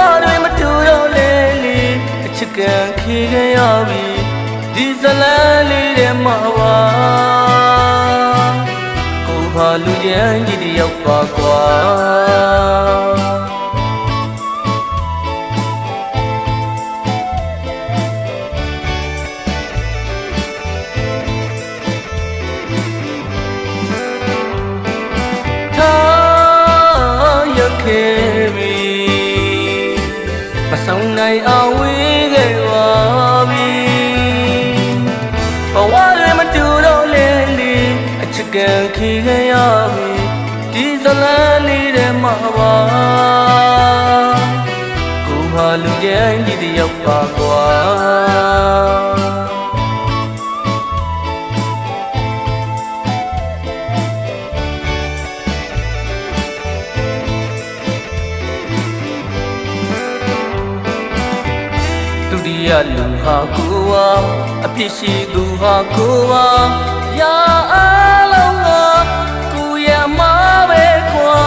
ဝတွေမတူတော့လေလေအချစ်ကန်ခေခဲ့ရပြီဒီဇလန်းလေးထဲမှာပါကိုဟာလူချမ်းကြီးတယောက်ပါကွာ မဆုံးနိုင်အောင်ဝေးခဲ့ပါပြီဘဝတွေမတူတော့လေလေအချစ်ကန်ခေခဲ့ရပြီဒီဇလန်းလေးထဲမှာပါကိုဟာလူကျန်းကြီးတယောက်ပါကွာ တိယလူဟာကိုဝါအဖြစ်ရှိသူဟာကိုဝါရာအလုံးကကိုရမပဲခွာ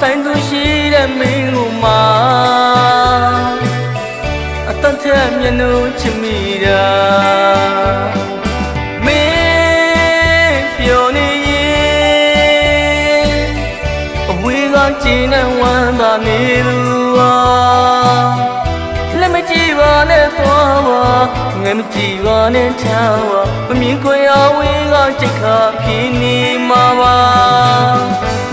ဆိုင်သူရှိတဲ့မင်းကိုမာအတန်တဲ့မျက်နှာချစ်မိတာမင်းပြောနေရင်အဝေးကကျင်းနဲ့ဝမ်းသာနေသူဟာ ငယ်မကြည့်ပါနဲ့ထားပါမမြင်ခွင့်အဝေးကစိတ်ခါဖြစ်နေမှာပါ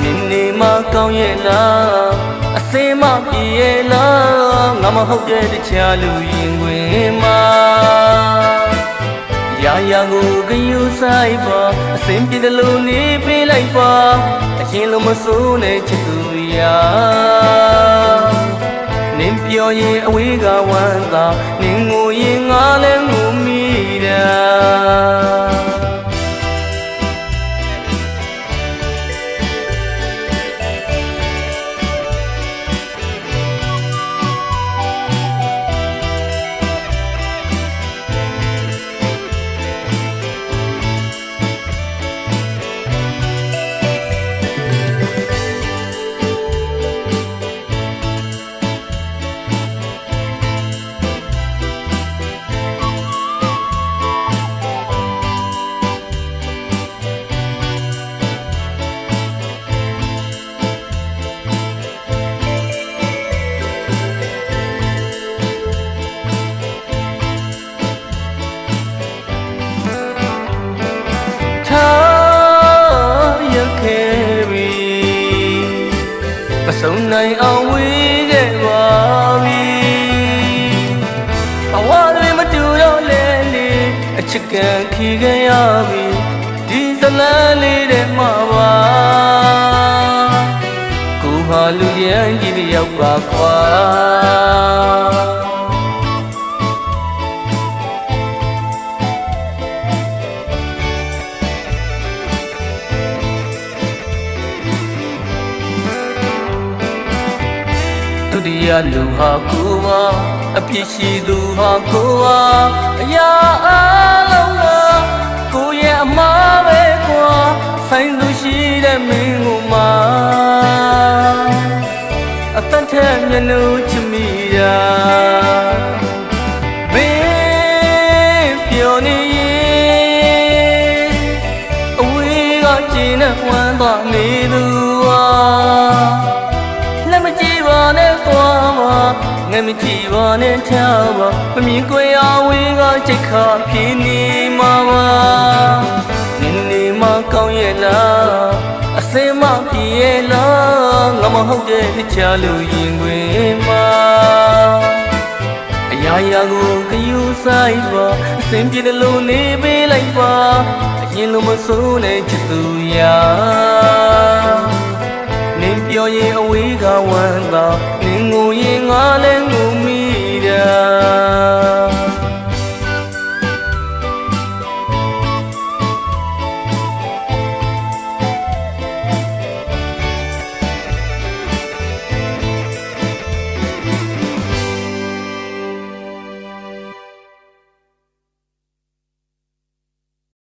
နင်းနေမကောင်းရဲ့လားအစင်းမပြေရဲ့လားငါမဟုတ်တဲ့တခြားလူရင်ခွင်မှာရာရာကိုဂယူဆိုင်ပါအစင်ပြေတယ်လို့နေပေးလိုက်ပါအရင်လိုမစိုးနဲ့ချစ်သူရာန င်ပြောရင်အဝေးကဝမ်းသာနင်ငိုရင်ငါလည်းငို နိုင်အောင်ဝေးခဲ့ပါပြီဘဝတွေမတူတော့လေလေအချစ်ကန်ခေခဲ့ရပြီဒီဇလန်းလေးထဲမှာပါကိုဟာလူရန်ကြီးတယောက်ပါကွာ ဒုတိယလူဟာကိုဝါအဖြစ်ရှိသူဟာကိုဝါအရာအလုံးကကိုရဲ့အမားပဲကွာဆိုင်သူရှိတဲ့မင်းကိုမာအတန်တဲ့မျက်နှာချစ်မိတာမင်းပြောနေရင်အဝေးကကျင်းနဲ့ဝမ်းသာနေသူ ငယ်မကြည့်ပါနဲ့ထားပါမမြင်ကွယ်အဝေးကစိတ်ခါဖြစ်နေမှာပါနင်းနေမကောင်းရဲ့လားအစင်မပြေရဲ့လားငါမဟုတ်တဲ့တခြားလူရင်ခွင်မှာအရာရာကိုဂယူဆိုင်ပါအစင်ပြေတယ်လို့နေပေးလိုက်ပါအရင်လိုမစိုးနဲ့ချစ်သူရာနင်ပြောရင်အဝေးကဝမ်းသာနင်ငို ngó lên